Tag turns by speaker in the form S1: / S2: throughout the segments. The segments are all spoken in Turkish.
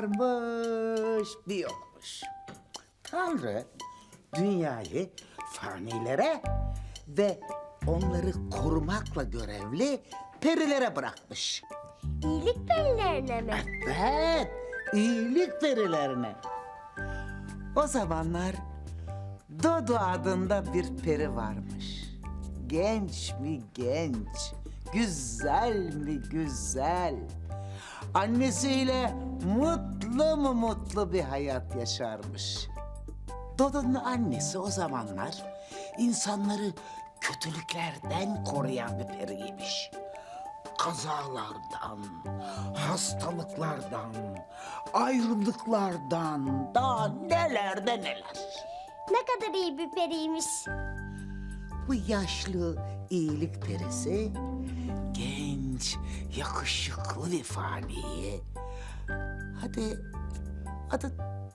S1: varmış bir yokmuş. Tanrı dünyayı fanilere ve onları korumakla görevli perilere bırakmış.
S2: İyilik perilerine mi?
S1: Evet, iyilik perilerine. O zamanlar Dodo adında bir peri varmış. Genç mi genç, güzel mi güzel. Annesiyle mutlu mu mutlu bir hayat yaşarmış. Dodo'nun annesi o zamanlar insanları kötülüklerden koruyan bir periymiş kazalardan, hastalıklardan, ayrılıklardan, daha neler de neler.
S2: Ne kadar iyi bir periymiş.
S1: Bu yaşlı iyilik perisi genç, yakışıklı bir faniyi hadi adı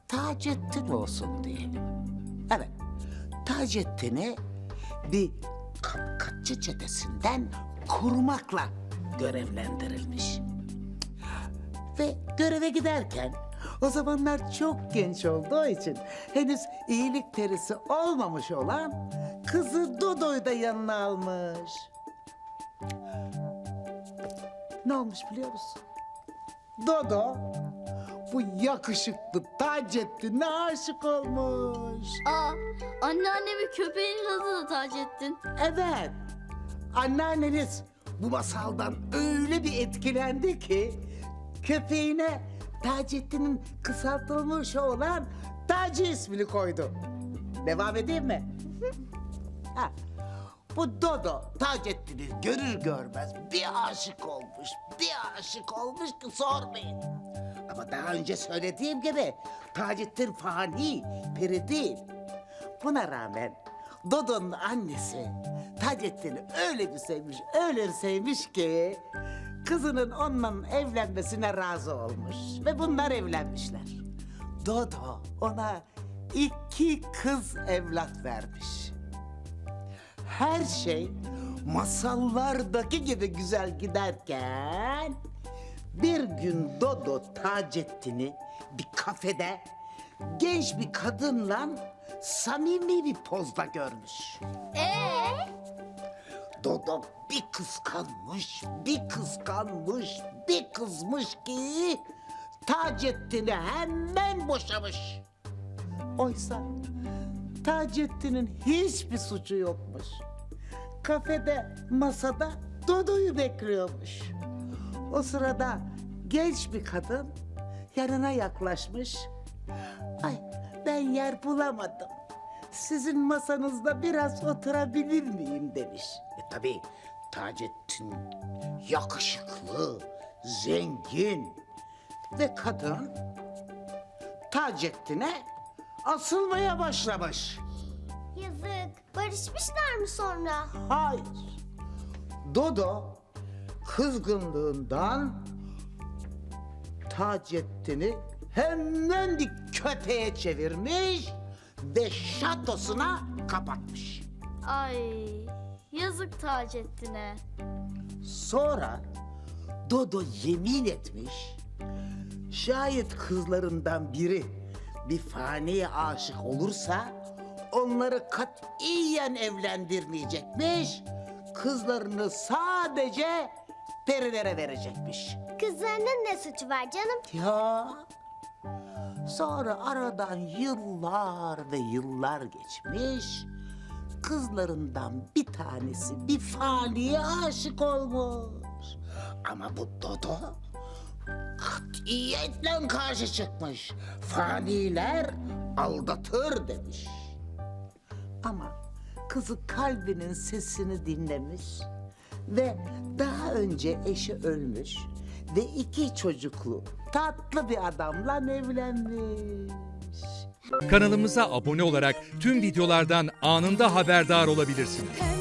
S1: Taceddin olsun diyelim. Evet, Taceddin'i bir kapkaççı çetesinden korumakla görevlendirilmiş. Ve göreve giderken o zamanlar çok genç olduğu için henüz iyilik perisi olmamış olan kızı Dodo'yu da yanına almış. Ne olmuş biliyor musun? Dodo bu yakışıklı Taceddin'e aşık olmuş.
S3: Aa, anneannemi köpeğinin adını Taceddin.
S1: Evet. Anneanneniz bu masaldan öyle bir etkilendi ki köpeğine Taceddin'in kısaltılmış olan Taci ismini koydu. Devam edeyim mi? ha. Bu Dodo Taceddin'i görür görmez bir aşık olmuş, bir aşık olmuş ki sormayın. Ama daha önce söylediğim gibi Taceddin fani, peri değil. Buna rağmen Dodo'nun annesi Taceddin'i öyle bir sevmiş, öyle bir sevmiş ki... ...kızının onunla evlenmesine razı olmuş ve bunlar evlenmişler. Dodo ona iki kız evlat vermiş. Her şey masallardaki gibi güzel giderken... ...bir gün Dodo Taceddin'i bir kafede genç bir kadınla samimi bir pozda görmüş.
S3: Ee?
S1: Dodo bir kıskanmış, bir kıskanmış, bir kızmış ki Taceddin'i hemen boşamış. Oysa Taceddin'in hiçbir suçu yokmuş. Kafede, masada Dodo'yu bekliyormuş. O sırada genç bir kadın yanına yaklaşmış. Ay ben yer bulamadım. Sizin masanızda biraz oturabilir miyim demiş. E tabii Taceddin yakışıklı, zengin ve kadın Taceddin'e asılmaya başlamış.
S2: Yazık. Barışmışlar mı sonra?
S1: Hayır. Dodo kızgınlığından Taceddin'i hemen bir köpeğe çevirmiş ve şatosuna kapatmış.
S3: Ay, yazık Taceddin'e.
S1: Sonra Dodo yemin etmiş. Şayet kızlarından biri bir faniye aşık olursa onları katiyen evlendirmeyecekmiş. Kızlarını sadece perilere verecekmiş.
S2: Kızlarının ne suçu var canım?
S1: Ya sonra aradan yıllar ve yıllar geçmiş. Kızlarından bir tanesi bir faniye aşık olmuş. Ama bu Dodo katiyetle karşı çıkmış. Faniler aldatır demiş. Ama kızı kalbinin sesini dinlemiş ve daha önce eşi ölmüş ve iki çocuklu tatlı bir adamla evlenmiş.
S4: Kanalımıza abone olarak tüm videolardan anında haberdar olabilirsiniz.